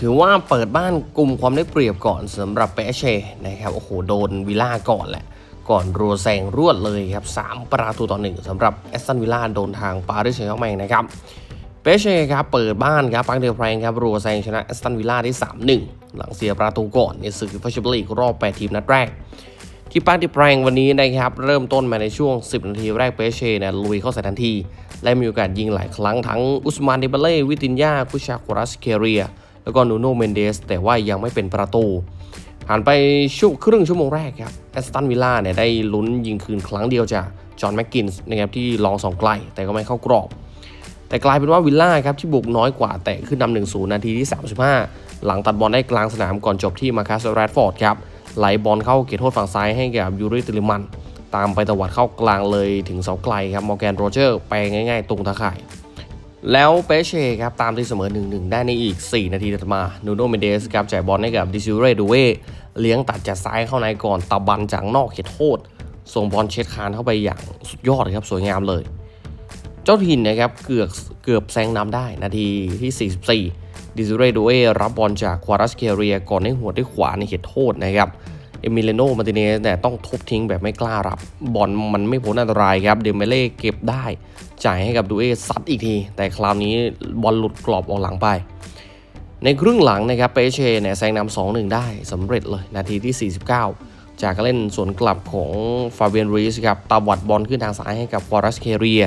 ถือว่าเปิดบ้านกลุ่มความได้เปรียบก่อนสำหรับเปเชนะครับโอ้โหโดนวิลล่าก่อนแหละ ก่อนรัวแซงรวดเลยครับ 3 ประตูต่อหนึ่งสำหรับแอสตันวิลล่าโดนทางปารีสแซงต์แชร์แมงนะครับเปเชครับเปิดบ้านครับปังเดลแพรงครับรัวแซงชนะแอสตันวิลล่าได้ 3-1 หลังเสียประตูก่อนในศึกฟัชเชอร์ลีกรอบ 8 ทีมนัดแรกที่ปาร์ติแปรงวันนี้นะครับ เริ่มต้นมาในช่วง 10 นาทีแรกเปเช่เนี่ยลุยเข้าใส่ทันที และมีโอกาสยิงหลายครั้งทั้งอุสมานเดเบเล่วิตินยาคุชาควรัสเคเรีย แล้วก็นูโนเมนเดสแต่ว่ายังไม่เป็นประตูผ่านไปช่วงครึ่งชั่วโมงแรกครับแอสตันวิลล่าเนี่ยได้ลุ้นยิงคืนครั้งเดียวจากจอห์นแม็กกินส์นะครับที่ลองสองไกลแต่ก็ไม่เข้ากรอบ แต่กลายเป็นว่าวิลล่าครับที่บุกน้อยกว่าแต่ขึ้นนำหนึ่งศูนย์นาทีที่ 35 หลังตัดบอลได้กลางสนามก่อนจบที่มาคัสแรดฟอร์ดครับไหลบอลเข้าเขตโทษฝั่งซ้ายให้กับยูริติลิมัน ตามไปตวัดเข้ากลางเลยถึงเสาไกลครับมอร์แกนโรเจอร์ไปง่าย ๆ ตรงตะข่าย แล้วเปเช่ครับตามที่เสมอ 1-1 ได้ในอีก 4 นาทีถัดมานูโนเมเดสครับจ่ายบอลให้กับดิซิเรดูเวเลี้ยงตัดจากซ้ายเข้าในก่อนตะบันจากนอกเขตโทษ ส่งบอลเช็ดคานเข้าไปอย่างสุดยอดครับสวยงามเลย เจ้าถิ่นนะครับเกือบเกือบแซงนำได้นาทีที่ 44 ดิซิเรดูเอรับบอลจากควารัสเคเรียก่อนให้หัวด้วยขวาในเขตโทษนะครับ เอมิเลโนมาติเนสเนี่ยต้องทุบทิ้งแบบไม่กล้ารับบอลมันไม่พ้นอันตรายครับเดมเบเล่เก็บได้ จ่ายให้กับดูเอซัดอีกที แต่คราวนี้บอลหลุดกรอบออกหลังไป ในครึ่งหลังนะครับเปเช่เนี่ยแซงนำ2-1ได้สำเร็จเลยนาทีที่ 49 จากการเล่นสวนกลับของฟาเบียนรีสครับตาวัดบอลขึ้นทางซ้ายให้กับวารัสเคเรีย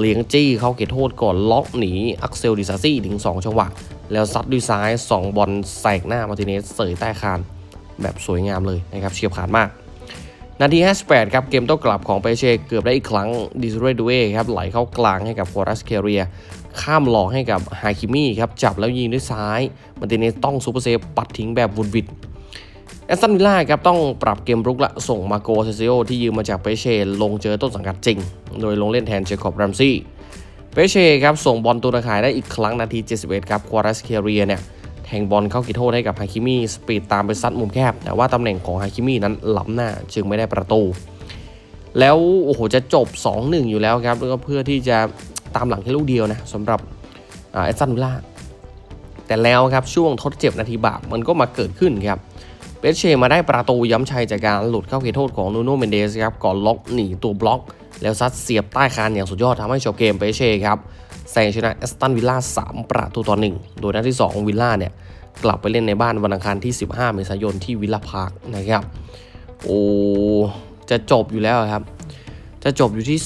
เลี้ยงจี้เข้าเขตโทษก่อนล็อกหนีอักเซลดิซาซี่ถึง 2 จังหวะ แล้วซัดด้วยซ้าย 2 บอลแสกหน้ามาติเนสเสยใต้คาน แบบสวยงามเลยนะครับเฉียบขาดมาก นาที 58 ครับเกมโต้กลับของเปเช่เกือบได้อีกครั้งดิสเรดูเอครับไหลเข้ากลางให้กับฟอรัสเคเรีย ข้ามหลอกให้กับฮาคิมี่ครับจับแล้วยิงด้วยซ้ายมาร์ติเนสต้องซูเปอร์เซฟปัดทิ้งแบบวุดวิดแอสตันวิลล่าครับต้องปรับเกมรุกละส่งมาโกเซซิโอที่ยืมมาจากเปเช่ลงเจอต้นสังกัดจริง โดยลงเล่นแทนเจคอบรัมซี่เปเช่ครับส่งบอลตัวตะข่ายได้อีกครั้งนาที 71 ครับควารัสเคเรียเนี่ย งบอลเข้ากิโทษให้กับฮาคิมีสปีดตามไปซัดมุมแคบ แต่ว่าตำแหน่งของฮาคิมีนั้นล้ำหน้าจึงไม่ได้ประตู แล้วโอ้โหจะจบ 2-1 อยู่แล้วครับแล้วก็เพื่อที่จะตามหลังแค่ลูกเดียวนะสำหรับเอสตันวิลล่าแต่แล้วครับช่วงทดเจ็บนาทีบาปมันก็มาเกิดขึ้นครับ เปเช่มาได้ประตูย้ำชัยจากการหลุดเข้าเขตโทษของนูโนเมนเดสครับก่อนล็อกหนีตัวบล็อก แล้วซัดเสียบใต้คานอย่างสุดยอดทำให้จบเกมเปเช่ครับแซงชนะแอสตันวิลล่า3ประตูต่อ1โดยนัดที่2วิลล่าเนี่ยกลับไปเล่นในบ้านวันอังคารที่ 15 เมษายนที่วิลล่าพาร์คนะครับโอ้จะจบอยู่แล้วครับ จะจบอยู่ที่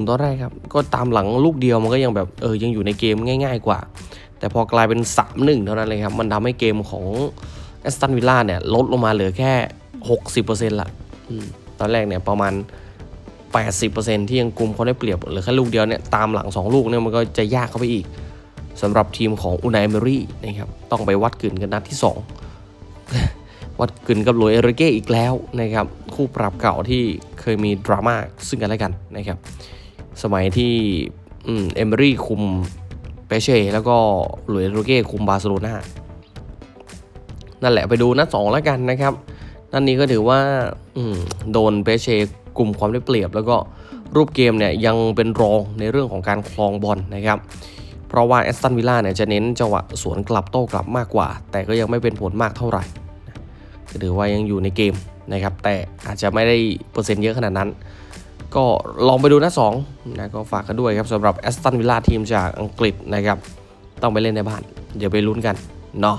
2-1ตอนแรกครับ ก็ตามหลังลูกเดียวมันก็ยังแบบเออยังอยู่ในเกมง่าย ๆ กว่า แต่พอกลายเป็น 3-1 เท่านั้นเลยครับ มันทำให้เกมของ แอสตันวิลล่าเนี่ยลดลงมาเหลือแค่ 60%ละอตอนแรกเนี่ยประมาณ 80%ที่ยังกลุ่มเขาได้เปรียบเหลือแค่ลูกเดียวเนี่ยตามหลัง 2 ลูกเนี่ยมันก็จะยากเข้าไปอีกสำหรับทีมของอุนายเมรี่นะครับต้องไปวัดกึ่นกันนัดที่ 2 วัดกึ่นกับหลุยส์เอริเก้อีกแล้วนะครับคู่ปรับเก่าที่เคยมีดราม่าซึ่งกันและกันนะครับสมัยที่อืมเอเมรี่คุมเปเช่แล้วก็หลุยส์เอริเก้คุมบาร์เซโลนา นั่นแหละไปดูนัดสองแล้วกันนะครับนัดนนี้ก็ถือว่าโดนเปเชกลุ่มความได้เปรียบ แล้วก็รูปเกมเนี่ยยังเป็นรองในเรื่องของการคลองบอลนะครับเพราะว่าแอสตันวิลล่าเนี่ยจะเน้นจังหวะสวนกลับโต้กลับมากกว่า แต่ก็ยังไม่เป็นผลมากเท่าไหร่ก็ถือว่ายังอยู่ในเกมนะครับ แต่อาจจะไม่ได้เปอร์เซ็นต์เยอะขนาดนั้น ก็ลองไปดูนัดสองนะก็ฝากกันด้วยครับสำหรับแอสตันวิลล่าทีมจากอังกฤษนะครับ ต้องไปเล่นในบ้าน เดี๋ยวไปลุ้นกันเนาะ